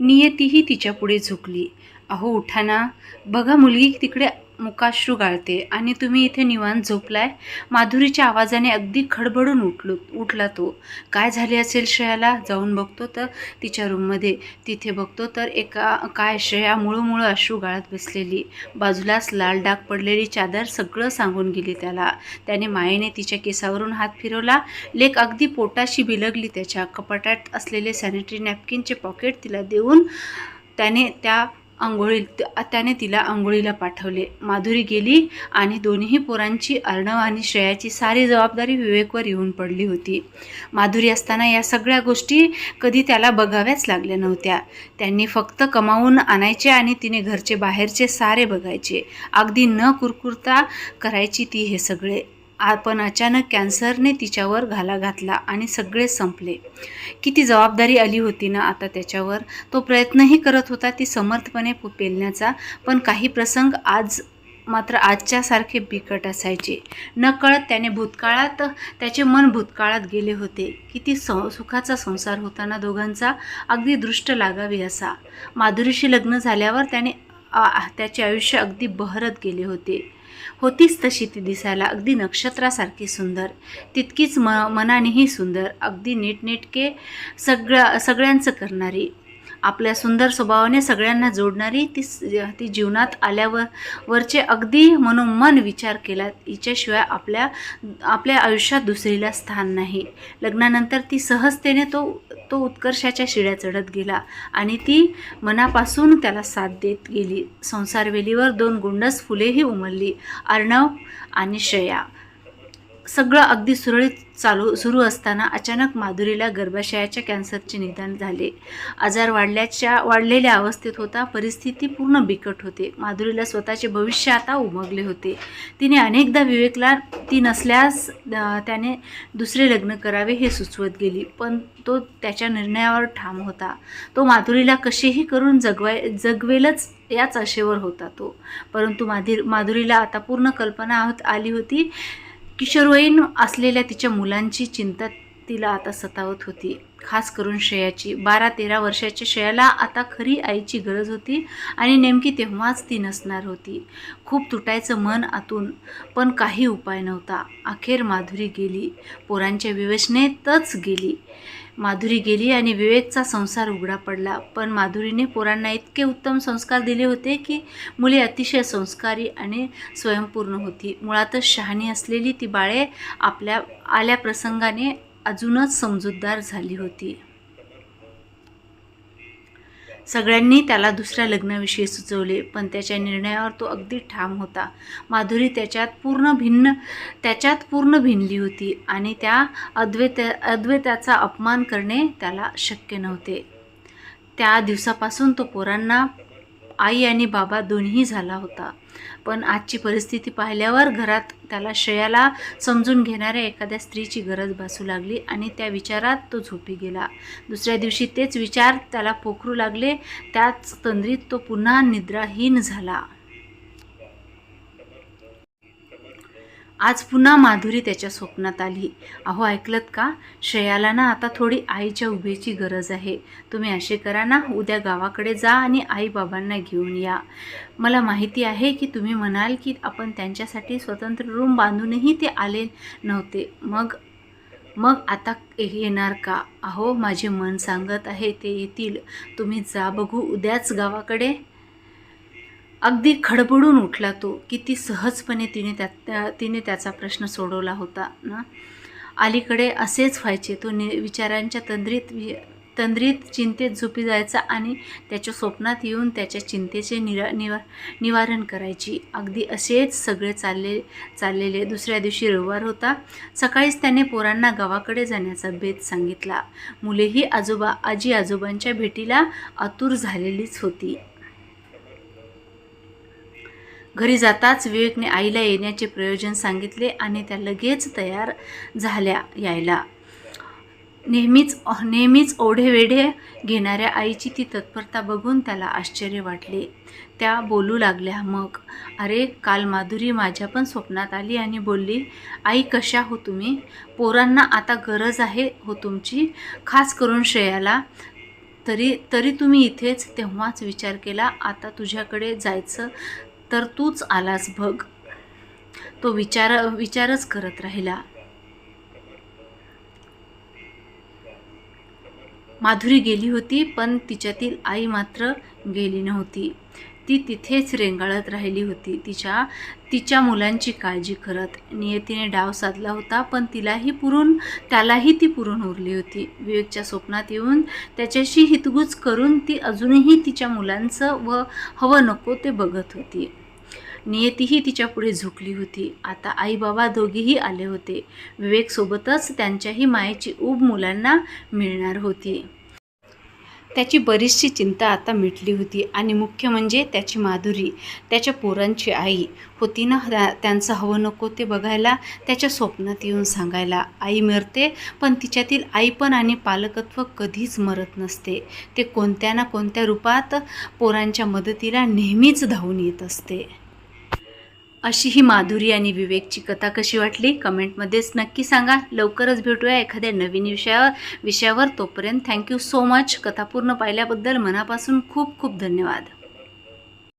नियतीही तिच्यापुढे झुकली. अहो उठा ना बघा मुलगी तिकडे मुकाश्रू गाळते आणि तुम्ही इथे निवांत झोपलाय. माधुरीच्या आवाजाने अगदी खडबडून उठलो उठला तो. काय झाले असेल श्रेयाला? जाऊन बघतो तर तिच्या रूममध्ये. तिथे बघतो तर एका काय श्रेया मुळूमुळं अश्रू गाळत बसलेली. बाजूलाच लाल डाग पडलेली चादर सगळं सांगून गेली त्याला. त्याने मायेने तिच्या केसावरून हात फिरवला. लेक अगदी पोटाशी बिलगली त्याच्या. कपाटात असलेले सॅनिटरी नॅपकिनचे पॉकेट तिला देऊन त्याने त्या आंघोळी त्याने तिला आंघोळीला पाठवले. माधुरी गेली आणि दोन्ही पोरांची अर्णव आणि श्रेयाची सारी जबाबदारी विवेकवर येऊन पडली होती. माधुरी असताना या सगळ्या गोष्टी कधी त्याला बघाव्याच लागल्या नव्हत्या. त्यांनी फक्त कमावून आणायचे आणि तिने घरचे बाहेरचे सारे बघायचे. अगदी न कुरकुरता करायची ती हे सगळे. आपण पण अचानक कॅन्सरने तिच्यावर घाला घातला आणि सगळे संपले. किती जबाबदारी आली होती ना आता त्याच्यावर. तो प्रयत्नही करत होता ती समर्थपणे पु- पेलण्याचा पण काही प्रसंग आज मात्र आजच्यासारखे बिकट असायचे. नकळत त्याने भूतकाळात त्याचे मन भूतकाळात गेले होते. किती सं सुखाचा संसार होता ना दोघांचा अगदी दृष्ट लागावी असा. माधुरीशी लग्न झाल्यावर त्याने त्याचे आयुष्य अगदी बहरत गेले होते. होतीच तशी ती दिसायला अगदी नक्षत्रासारखी सुंदर. तितकीच म मनानेही सुंदर अगदी नीटनेटके सगळ्या सगळ्यांचं करणारी. आपल्या सुंदर स्वभावाने सगळ्यांना जोडणारी ती ती जीवनात आल्यावर वरचे अगदी मनोमन विचार केला हिच्याशिवाय आपल्या आपल्या आयुष्यात दुसरीला स्थान नाही. लग्नानंतर ती सहजतेने तो तो उत्कर्षाच्या शिड्या चढत गेला आणि ती मनापासून त्याला साथ देत गेली. संसारवेलीवर दोन गुंडस फुलेही उमलली अर्णव आणि श्रेया. सगळं अगदी सुरळीत चालू सुरू असताना अचानक माधुरीला गर्भाशयाच्या कॅन्सरचे निदान झाले. आजार वाढल्याच्या वाढलेल्या अवस्थेत होता परिस्थिती पूर्ण बिकट होते. माधुरीला स्वतःचे भविष्य आता उमगले होते. तिने अनेकदा विवेकला ती नसल्यास त्याने दुसरे लग्न करावे हे सुचवत गेली पण तो त्याच्या निर्णयावर ठाम होता. तो माधुरीला कसेही करून जगवाय जगवेलच याच आशेवर होता तो. परंतु माधुर माधुरीला आता पूर्ण कल्पना होत आली होती. किशोरवयीन असलेल्या तिच्या मुलांची चिंता तिला आता सतावत होती. खास करून श्रेयाची. बारा तेरा वर्षाच्या श्रेयाला आता खरी आईची गरज होती आणि नेमकी तेव्हाच ती नसणार होती. खूप तुटायचं मन आतून पण काही उपाय नव्हता. अखेर माधुरी गेली. पोरांच्या विवेचनेतच गेली. माधुरी गेली आणि विवेकचा संसार उघडा पडला. पण माधुरीने पोरांना इतके उत्तम संस्कार दिले होते की मुले अतिशय संस्कारी आणि स्वयंपूर्ण होती. मुळातच शहाणी असलेली ती बाळे आपल्या आल्या प्रसंगाने अजूनच समजूतदार झाली होती. सगळ्यांनी त्याला दुसऱ्या लग्नाविषयी सुचवले पण त्याच्या निर्णयावर तो अगदी ठाम होता. माधुरी त्याच्यात पूर्ण भिन्न त्याच्यात पूर्ण भिनली होती आणि त्या अद्वैत अद्वैताचा अपमान करणे त्याला शक्य नव्हते. त्या दिवसापासून तो पोरांना आई आणि बाबा दोन्ही झाला होता. पण आजची परिस्थिती पाहिल्यावर घरात त्याला श्रेयाला समजून घेणाऱ्या एखाद्या स्त्रीची गरज भासू लागली आणि त्या विचारात तो झोपी गेला. दुसऱ्या दिवशी तेच विचार त्याला पोखरू लागले. त्याच तंद्रीत तो पुन्हा निद्राहीन झाला. आज पुन्हा माधुरी त्याच्या स्वप्नात आली. अहो ऐकलत का? श्रेयाला ना आता थोडी आईच्या उभेची गरज आहे. तुम्ही असे करा ना उद्या गावाकडे जा आणि आई बाबांना घेऊन या. मला माहिती आहे की तुम्ही म्हणाल की आपण त्यांच्यासाठी स्वतंत्र रूम बांधूनही ते आले नव्हते. मग मग आता येणार का? अहो माझे मन सांगत आहे ते येतील. तुम्ही जा बघू उद्याच गावाकडे. अगदी खडबडून उठला तो किती सहजपणे तिने त्या त्या- तिने त्याचा प्रश्न सोडवला होता ना. अलीकडे असेच व्हायचे. तो नि विचारांच्या तंद्रीत वि तंद्रीत चिंतेत झोपी जायचा आणि त्याच्या स्वप्नात येऊन त्याच्या चिंतेचे निरा निवा निवारण करायची. अगदी असेच सगळे चालले चाललेले. दुसऱ्या दिवशी रविवार होता. सकाळीच त्याने पोरांना गावाकडे जाण्याचा बेत सांगितला. मुलेही आजोबा आजी आजोबांच्या भेटीला आतुर झालेलीच होती. घरी जाताच विवेकने आईला येण्याचे प्रयोजन सांगितले आणि त्या लगेच तयार झाल्या यायला. नेहमीच नेहमीच ओढे वेढे घेणाऱ्या आईची ती तत्परता बघून त्याला आश्चर्य वाटले. त्या बोलू लागल्या मग? अरे काल माधुरी माझ्या पण स्वप्नात आली आणि बोलली आई कशा हो तुम्ही? पोरांना आता गरज आहे हो तुमची. खास करून श्रेयाला. तरी तरी तुम्ही इथेच तेव्हाच विचार केला आता तुझ्याकडे जायचं तर तूच आलास बघ. तो विचार विचारच करत राहिला. माधुरी गेली होती पण तिच्यातील आई मात्र गेली नव्हती. ती तिथेच रेंगाळत राहिली होती. तिच्या तिच्या मुलांची काळजी करत नियतीने डाव साधला होता पण तिलाही पुरून त्यालाही ती पुरून उरली होती. विवेकच्या स्वप्नात येऊन त्याच्याशी हितगुज करून ती अजूनही तिच्या मुलांचं व हवं नको ते बघत होती. नियतीही तिच्या पुढे झुकली होती. आता आई बाबा दोघेही आले होते. विवेकसोबतच त्यांच्याही मायेची ऊब मुलांना मिळणार होती. त्याची बरीचशी चिंता आता मिटली होती आणि मुख्य म्हणजे त्याची माधुरी त्याच्या पोरांची आई. होती ना त्यांचं हवं नको ते बघायला त्याच्या स्वप्नात येऊन सांगायला आई मरते पण तिच्यातील आईपण आणि पालकत्व कधीच मरत नसते. ते कोणत्या ना कोणत्या रूपात पोरांच्या मदतीला नेहमीच धावून येत असते. अशी ही माधुरी आणि विवेकची कथा कशी वाटली? कमेंटमध्येच नक्की सांगा. लवकरच भेटूया एखाद्या नवीन विषयावर विषयावर. तोपर्यंत थँक्यू सो मच कथा पूर्ण पाहिल्याबद्दल मनापासून खूप खूप धन्यवाद.